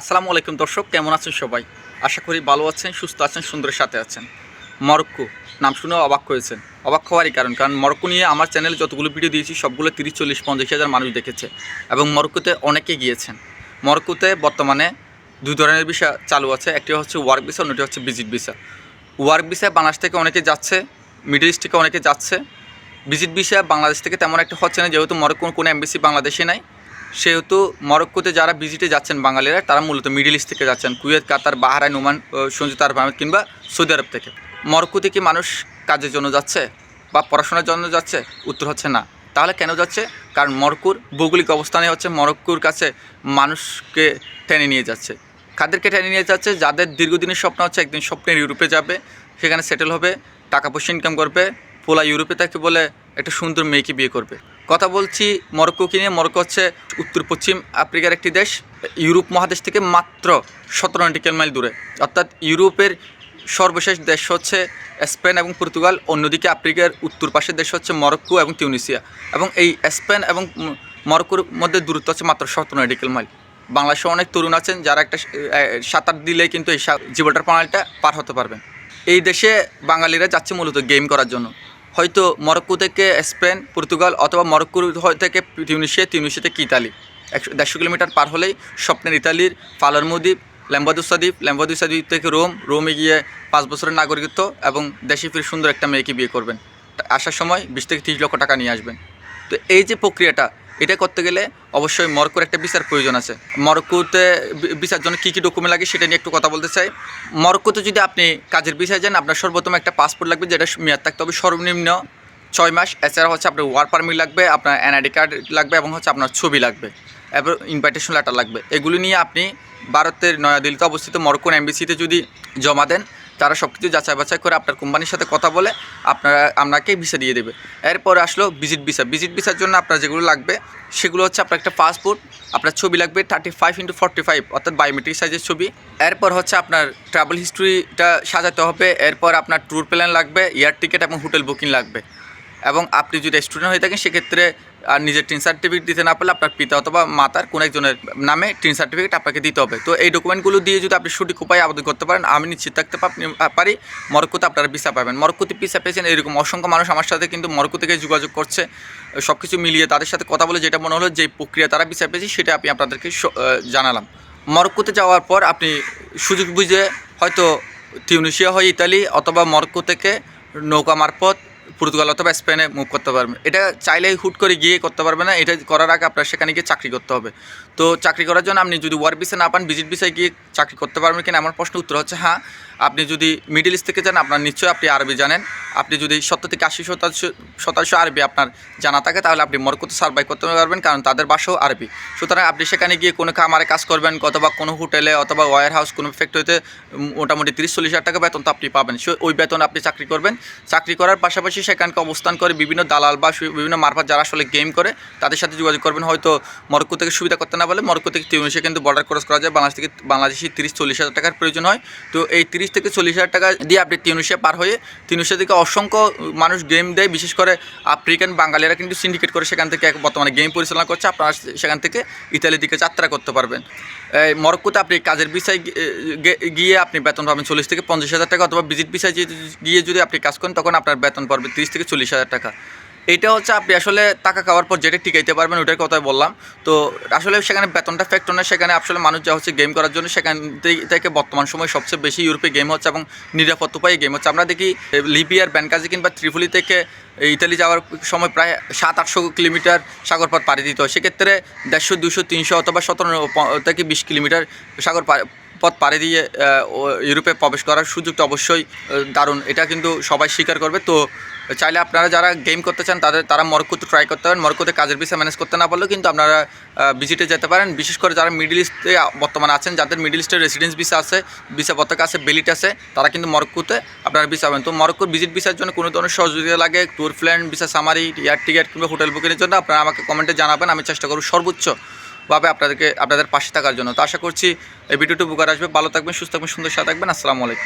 আসসালামু আলাইকুম দর্শক, কেমন আছেন সবাই? আশা করি ভালো আছেন, সুস্থ আছেন, সুন্দরের সাথে আছেন। মরক্কো, নাম শুনেও অবাক হয়েছেন। অবাক হওয়ারই কারণ কারণ মরক্কো নিয়ে আমার চ্যানেলে যতগুলো ভিডিও দিয়েছি, সবগুলো তিরিশ, চল্লিশ, পঞ্চাশ হাজার মানুষ দেখেছে এবং মরক্কোতে অনেকে গিয়েছেন। মরক্কোতে বর্তমানে দুই ধরনের ভিসা চালু আছে, একটি হচ্ছে ওয়ার্ক ভিসা অন্যটি হচ্ছে ভিজিট ভিসা ওয়ার্ক ভিসায় বাংলাদেশ থেকে অনেকে যাচ্ছে মিডল ইস্ট থেকে অনেকে যাচ্ছে। ভিজিট ভিসা বাংলাদেশ থেকে তেমন একটা হচ্ছে না, যেহেতু মরক্কোর কোনো এমবিসি বাংলাদেশে নাই। সেহেতু মরক্কোতে যারা ভিজিটে যাচ্ছেন বাঙালিরা, তারা মূলত মিডিল ইস্ট থেকে যাচ্ছেন। কুয়েত, কাতার, বাহারাইন, ওমান ও সংযুক্ত আরব আমিরাত কিংবা সৌদি আরব থেকে। মরক্কোতে কি মানুষ কাজের জন্য যাচ্ছে বা পড়াশোনার জন্য যাচ্ছে? উত্তর হচ্ছে না। তাহলে কেন যাচ্ছে? কারণ মরক্কোর ভৌগোলিক অবস্থানে হচ্ছে মরক্কোর কাছে মানুষকে টেনে নিয়ে যাচ্ছে। কাদেরকে টেনে নিয়ে যাচ্ছে? যাদের দীর্ঘদিনের স্বপ্ন হচ্ছে একদিন স্বপ্নের ইউরোপে যাবে, সেখানে সেটেল হবে, টাকা পয়সা ইনকাম করবে, পোলা ইউরোপে তাকে বলে একটা সুন্দর মেয়েকে বিয়ে করবে। কথা বলছি মরক্কোকে নিয়ে? মরক্কো হচ্ছে উত্তর, পশ্চিম আফ্রিকার একটি দেশ। ইউরোপ মহাদেশ থেকে মাত্র সতেরো নটিক্যাল মাইল দূরে। অর্থাৎ ইউরোপের সর্বশেষ দেশ হচ্ছে স্পেন এবং পর্তুগাল। অন্যদিকে আফ্রিকার উত্তর পাশের দেশ হচ্ছে মরক্কো এবং টিউনিসিয়া এবং এই স্পেন এবং মরক্কোর মধ্যে দূরত্ব হচ্ছে মাত্র সতেরো নটিক্যাল মাইল। বাংলাদেশে অনেক তরুণ আছেন যারা একটা সাঁতার দিলে কিন্তু এই জীবনটার প্রণালীটা পার হতে পারবেন। এই দেশে বাঙালিরা যাচ্ছে মূলত গেম করার জন্য। হয়তো মরক্কো থেকে স্পেন, পর্তুগাল অথবা মরক্কো থেকে টিউনিশিয়া টিউনিশিয়া থেকে ইতালি? একশো, দেড়শো কিলোমিটার পার হলেই স্বপ্নের ইতালির পালারমো দ্বীপ ল্যাম্বাদুসা দ্বীপ ল্যাম্বাদুসা দ্বীপ থেকে রোম, রোমে গিয়ে পাঁচ বছরের নাগরিকত্ব এবং দেশে ফিরে সুন্দর একটা মেয়েকে বিয়ে করবেন। আসার সময় বিশ থেকে তিরিশ লক্ষ টাকা নিয়ে আসবেন। তো এই যে প্রক্রিয়াটা এটা করতে গেলে অবশ্যই মরক্কোর একটা বিচার প্রয়োজন আছে। মরক্কোতে বি- ভিসার জন্য কী কী ডকুমেন্ট লাগে সেটা নিয়ে একটু কথা বলতে চাই। মরক্কোতে যদি আপনি কাজের ভিসায় যান, আপনার সর্বপ্রথম একটা পাসপোর্ট লাগবে যেটা মেয়াদ থাকতে হবে সর্বনিম্ন ছয় মাস। এছাড়া হচ্ছে আপনার ওয়ার্ক পারমিট লাগবে, আপনার এনআইডি কার্ড লাগবে এবং হচ্ছে আপনার ছবি লাগবে, এবার ইনভাইটেশন লেটার লাগবে। এগুলি নিয়ে আপনি ভারতের নয়াদিল্লিতে অবস্থিত মরক্কোর এমবিসিতে যদি জমা দেন তারা সব কিছু যাচাই বাছাই করে আপনার কোম্পানির সাথে কথা বলে আপনারা আপনাকে ভিসা দিয়ে দেবে। এরপরে আসলো ভিজিট ভিসা। ভিজিট ভিসার জন্য আপনার যেগুলো লাগবে, সেগুলো হচ্ছে আপনার একটা পাসপোর্ট, আপনার ছবি লাগবে thirty five into forty five অর্থাৎ বায়োমেট্রিক সাইজের ছবি। এরপর হচ্ছে আপনার ট্রাভেল হিস্ট্রিটা সাজাতে হবে। এরপর আপনার ট্যুর প্ল্যান লাগবে এয়ার টিকিট এবং হোটেল বুকিং লাগবে। এবং আপনি যদি স্টুডেন্ট হয়ে থাকেন, সেক্ষেত্রে, আর নিজের টিন সার্টিফিকেট দিতে না পারলে আপনার পিতা অথবা মাতার কোনো একজনের নামে টিন সার্টিফিকেট আপনাকে দিতে হবে। তো এই ডকুমেন্টগুলো দিয়ে যদি আপনি সঠিক উপায়ে আবেদন করতে পারেন, আমি নিশ্চিত থাকতে পারি, মরক্কোতে আপনারা ভিসা পাবেন। মরক্কোতে ভিসা পেয়েছেন এরকম অসংখ্য মানুষ আমার সাথে কিন্তু মরক্কো থেকে যোগাযোগ করছে সব কিছু মিলিয়ে তাদের সাথে কথা বলে যেটা মনে হলো যে প্রক্রিয়া তারা ভিসা পেয়েছে, সেটা আমি আপনাদেরকে জানালাম। মরক্কোতে যাওয়ার পর আপনি সুযোগ বুঝে হয়তো টিউনিশিয়া হয় ইতালি অথবা মরক্কো থেকে নৌকা মারফত পর্তুগাল অথবা স্পেনে মুভ করতে পারবেন এটা চাইলেই হুট করে গিয়ে করতে পারবে না, এটা করার আগে আপনার সেখানে গিয়ে চাকরি করতে হবে। তো চাকরি করার জন্য আপনি যদি ওয়ার্ক ভিসা না পান ভিজিট ভিসায় গিয়ে চাকরি করতে পারবেন কিনা আমার প্রশ্ন উত্তর হচ্ছে হ্যাঁ আপনি যদি মিডিল ইস্ট থেকে যান, আপনার নিশ্চয়ই আপনি আরবি জানেন। আপনি যদি সত্তর থেকে আশি শতাংশ শতাংশ আরবি আপনার জানা থাকে, তাহলে আপনি মরক্কোতে সার্ভাই করতে পারবেন, কারণ তাদের বাসাও আরবি। সুতরাং আপনি সেখানে গিয়ে কোনো খামারে কাজ করবেন, অথবা কোনো হোটেলে অথবা ওয়ার হাউস কোনো ফ্যাক্টরিতে মোটামুটি তিরিশ চল্লিশ হাজার টাকা বেতন তো আপনি পাবেন। সে ওই বেতন আপনি চাকরি করবেন। চাকরি করার পাশাপাশি সেখানকে অবস্থান করে বিভিন্ন দালাল বা বিভিন্ন মারফত যারা আসলে গেম করে, তাদের সাথে যোগাযোগ করবেন। হয়তো মরক্কো থেকে সুবিধা করতে না বলে মরক্কো থেকে তিউনিসে কিন্তু বর্ডার ক্রস করা যায়। বাংলাদেশ থেকে, বাংলাদেশি তিরিশ চল্লিশ হাজার টাকার প্রয়োজন হয়। তো এই তিরিশ থেকে চল্লিশ হাজার টাকা দিয়ে আপনি তিউনিশিয়া পার হয়ে তিউনিশিয়া থেকে অসংখ্য মানুষ গেম দেয়। বিশেষ করে আফ্রিকান বাঙালিরা কিন্তু সিন্ডিকেট করে সেখান থেকে বর্তমানে গেম পরিচালনা করছে। আপনারা সেখান থেকে ইতালির দিকে যাত্রা করতে পারবেন। মরক্কোতে আপনি কাজের বিষয় গিয়ে আপনি বেতন পাবেন চল্লিশ থেকে পঞ্চাশ হাজার টাকা অথবা ভিজিট বিষয় গিয়ে যদি আপনি কাজ করেন, তখন আপনার বেতন পড়বে। তিরিশ থেকে চল্লিশ হাজার টাকা। এটা হচ্ছে আপনি আসলে টাকা খাওয়ার পর যেটা টিকাইতে পারবেন ওটার কথাই বললাম। তো আসলে সেখানে বেতনটা ফ্যাক্টর না সেখানে আসলে মানুষ যা হচ্ছে গেম করার জন্য সেখান থেকে- বর্তমান সময় সবচেয়ে বেশি ইউরোপে গেম হচ্ছে এবং নিরাপদ উপায়ে গেম হচ্ছে। আমরা দেখি লিবিয়ার ব্যানকাজি কিংবা ত্রিপুলি থেকে ইতালি যাওয়ার সময় প্রায় সাত, আটশো কিলোমিটার সাগরপথ পাড়ি দিতে হয়। সেক্ষেত্রে দেড়শো, দুশো, তিনশো অথবা সতেরো থেকে বিশ কিলোমিটার সাগর পথ পাড়ি দিয়ে ইউরোপে প্রবেশ করার সুযোগটা অবশ্যই দারুণ। এটা কিন্তু সবাই স্বীকার করবে। তো চাইলে আপনারা যারা গেম করতে চান, তাদের তারা মরক্কোতে ট্রাই করতে পারেন। মরক্কোতে কাজের ভিসা ম্যানেজ করতে না পারলেও কিন্তু আপনারা ভিজিটে যেতে পারেন। বিশেষ করে যারা মিডিল ইস্টে বর্তমানে আছেন, যাদের মিডিল ইস্টের রেসিডেন্স ভিসা আছে ভিসা পতাকা আছে বেলিট আছে, তারা কিন্তু মরক্কোতে আপনারা ভিসা পাবেন। তো মরক্কোর ভিজিট ভিসার জন্য কোনো ধরনের সহযোগিতা লাগে? Tour plan visa summary air ticket কিংবা হোটেল বুকিংয়ের জন্য আপনারা আমাকে কমেন্টে জানাবেন। আমি চেষ্টা করব সর্বোচ্চ ভাবে আপনাদেরকে আপনাদের পাশে থাকার জন্য। তো আশা করছি এই ভিডিওটি উপকার আসবে। ভালো থাকবেন, সুস্থ থাকবেন, সুন্দর সাথে থাকবেন। আসসালামু আলাইকুম।